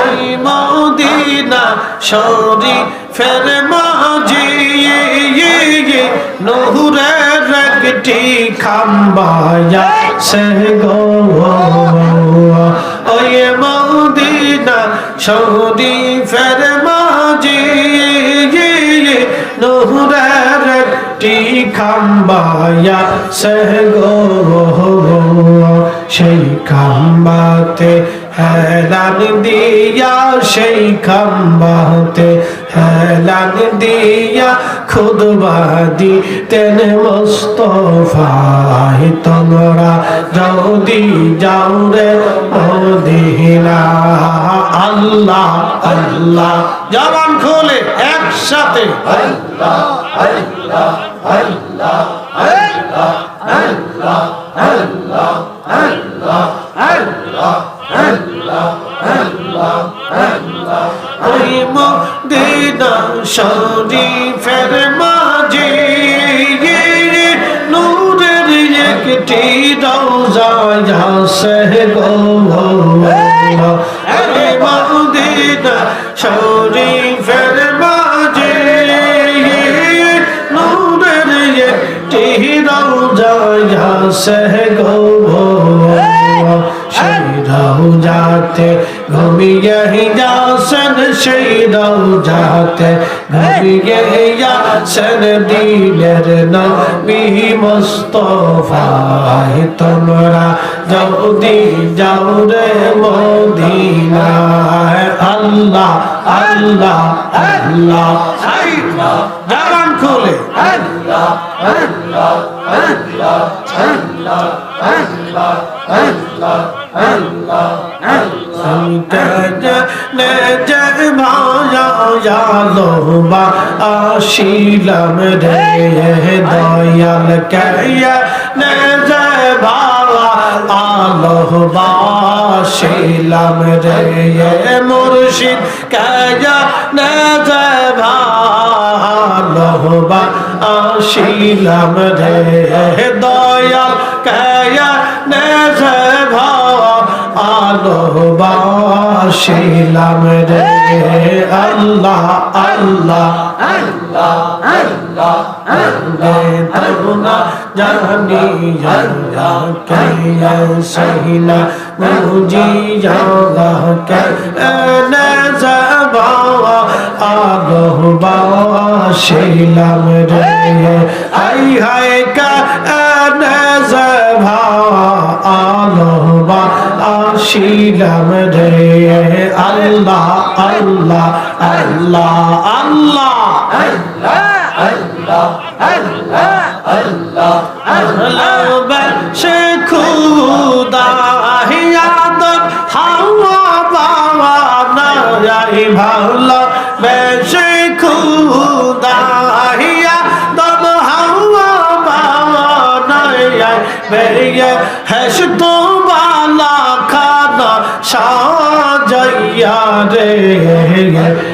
ওই মদিনা শরী ফের মাঝি, নহরের একটি খাম্বায়া সে গো, ওই মদিনা শরী ফের মাঝি, নহরের একটি খাম্বায়া সে গো, সেই খাম্বাতে হেলান দিয়া সেই খাম্বাতে হেলান দিয়া খুদবা দিতেন মোস্তফায় তোমরা যদি যাও রে মদিনা, আল্লাহ আল্লাহ, জবান খোলে একসাথে। আল্লাহ আল্লাহ আল্লাহ আল্লাহ আল্লাহ আল্লাহ। শরীফের মাঝে নূরের একটি রওজা আছে গো ওই মদিনা শরীফের মাঝে নূরের একটি রওজা আছে গো সেই রওজাতে ঘুমিয়ে যাসন সেই রওজাতে ঘুমিয়ে যাসন দিনের নবী মুস্তফায় তোমরা যদি যাও রে মদিনায়। আল্লাহ আল্লাহ আল্লাহ। আল্লাহ জবান খুলে। আল্লাহ আল্লাহ আল্লাহ। সংকট জয় ভাজা জালো বা আশিলাম রে দয়াল কয়া নে জয় বাবা আলো বা শিলাম রে মুর্শিদ কয়া নে জয় ভাবা রহবা আসিলাম রে। দয়াল কায়া নেছে ভালোবাসিলাম রে। আল্লাহ আল্লাহ। Allah Allah Allah daruna jahani jaya kaya sahila muji jaga kaya zabawa আবহ বাবা শিলাম রে আই হায় কা ভাওয়া আলহ বা আশিলাম রে আল্লাহ আল্লাহ আল্লাহ আল্লাহ। আল্লাহ আল্লাহ। আল্লাহ আল্লাহ সে খুদা হিয়াদ হাওয়া বাবা না যাই ভালো বেশে খুদা হিয়াদ হাওয়া বাবা না যাই বেরিয়ে হেস তো বালা খানা সাজাইয়া রে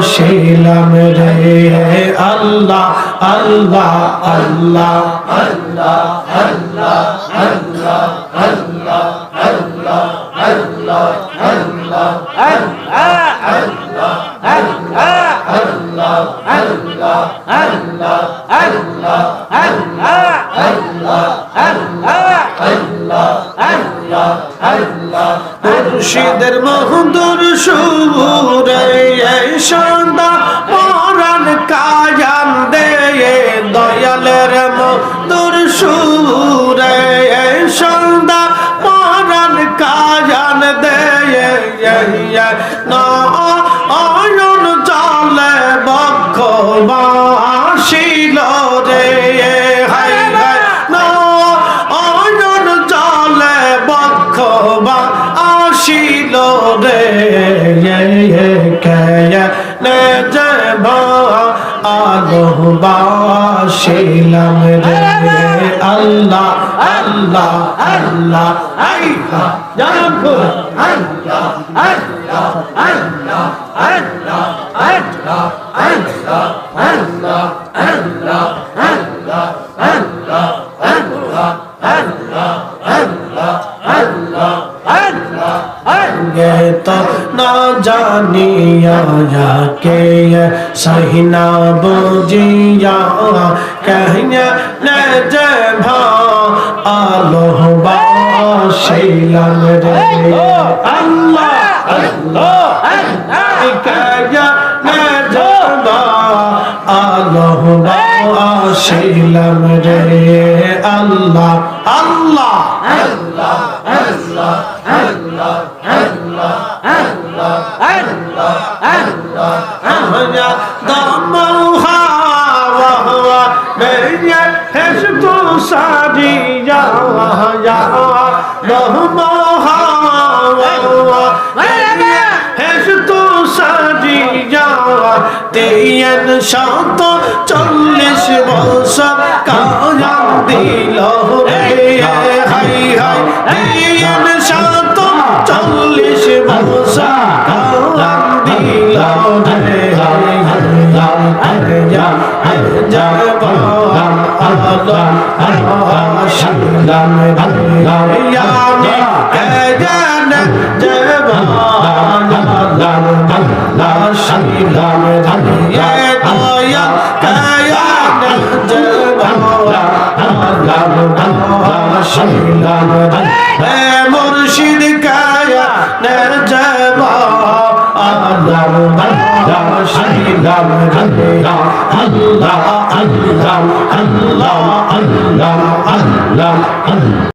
বাসিলাম রে আল্লাহ আল্লাহ আল্লাহ আল্লাহ আল্লাহ আল্লাহ আল্লাহ আল্লাহ আল্লাহ আল্লাহ আল্লাহ আল্লাহ আল্লাহ আল্লাহ আল্লাহ আল্লাহ আল্লাহ আল্লাহ আল্লাহ আল্লাহ মুর্শিদের মহদুর সুরে সন্ধ্যা পরাণ কায়ান দে দয়ালের মধুর সুরে সন্ধ্যা পরাণ কায়ান দে নয়ন ছিল রে কেয়ালে যে আলো বাসিলাম রে আল্লাহ আল্লাহ আল্লাহ আল্লাহ আল্লাহ আল্লাহ আল্লাহ আল্লাহ আল্লাহ আল্লাহ আল্লাহ আল্লাহ আল্লাহ আল্লাহ আল্লাহ আল্লাহ আল্লাহ आएंगे तो ना जानिया या के सही ना बुझिया कहिया न जय भा आलो बाशीलन रे अल्लाह अल्लाह अल्लाह লহনাও আসিলাম রে আল্লাহ আল্লাহ। আল্লাহ। আল্লাহ। আল্লাহ। আল্লাহ। আল্লাহ। তেন শত চল্লিশ বছর কায়াম দিল রে হাই হাই তেন শত চল্লিশ বছর কায়াম দিল রে হাই হাই যা যা বাম আল্লাহ আল্লাহ শালাম রে ইয়া মে কাজান জবান মুর্শিদ কায়া নের জব আল্লাহ আল্লাহ শাহিদাম আল্লাহ আল্লাহ আল্লাহ আল্লাহ আল্লাহ আল্লাহ